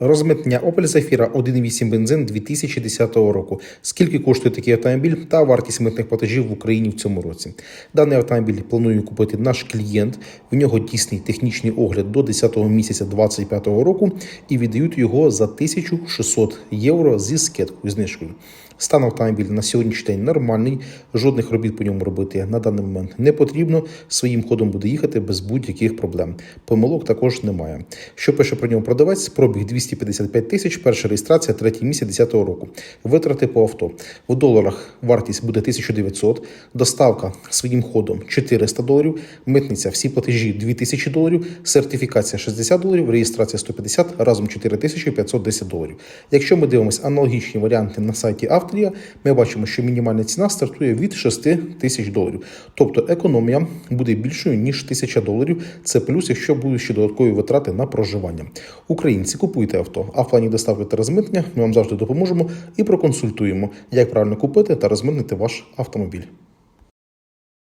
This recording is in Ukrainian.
Розмитнення Opel Zafira 1.8 бензин 2010 року. Скільки коштує такий автомобіль та вартість митних платежів в Україні в цьому році? Даний автомобіль планує купити наш клієнт. В нього дійсний технічний огляд до 10 місяця 2025 року і віддають його за 1600 євро зі скидкою знижкою. Стан автомобіля на сьогоднішній день нормальний, жодних робіт по ньому робити на даний момент не потрібно. Своїм ходом буде їхати без будь-яких проблем. Помилок також немає. Що пише про нього продавець? Пробіг 255 тисяч, перша реєстрація, третій місяць 10 року. Витрати по авто. В доларах вартість буде 1900, доставка своїм ходом 400 доларів, митниця всі платежі 2000 доларів, сертифікація 60 доларів, реєстрація 150, разом 4510 доларів. Якщо ми дивимося аналогічні варіанти на сайті Авторія, ми бачимо, що мінімальна ціна стартує від 6 тисяч доларів. Тобто економія буде більшою ніж 1000 доларів. Це плюс, якщо будуть ще додаткові витрати на проживання. Українці купуйте авто, а в плані доставки та розмитнення ми вам завжди допоможемо і проконсультуємо, як правильно купити та розмитнити ваш автомобіль.